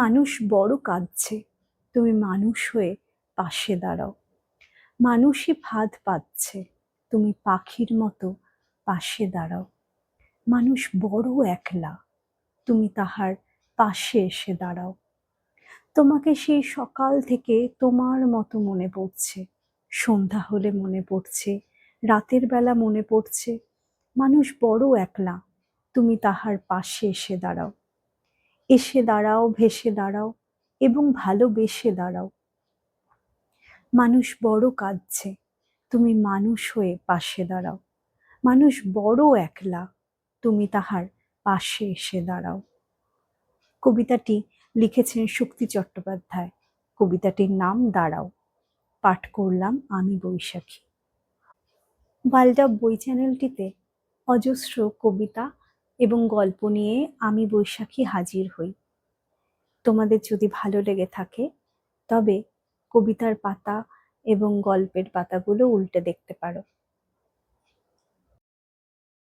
মানুষ বড় কাঁদছে। তুমি মানুষ হয়ে পাশে দাঁড়াও। মানুষই ফাঁদ পাচ্ছে। তুমি পাখির মতো পাশে দাঁড়াও। মানুষ বড় একলা। তুমি তাহার পাশে এসে দাঁড়াও। তোমাকে সেই সকাল থেকে তোমার মতো মনে পড়ছে। সন্ধ্যা হলে মনে পড়ছে। রাতের বেলা মনে পড়ছে। মানুষ বড় একলা। তুমি তাহার পাশে এসে দাঁড়াও। এসে দাঁড়াও, ভেসে দাঁড়াও এবং ভালোবেসে দাঁড়াও। মানুষ বড় কাঁদছে, তুমি মানুষ হয়ে পাশে দাঁড়াও। মানুষ বড় একলা, তুমি তাহার পাশে এসে দাঁড়াও। কবিতাটি লিখেছেন শক্তি চট্টোপাধ্যায়। কবিতাটির নাম দাঁড়াও। পাঠ করলাম আমি বৈশাখী। ওয়ার্ল্ড বই চ্যানেলটিতে অজস্র কবিতা এবং গল্প নিয়ে আমি বৈশাখী হাজির হই। তোমাদের যদি ভালো লেগে থাকে, তবে কবিতার পাতা এবং গল্পের পাতাগুলো উল্টে দেখতে পারো।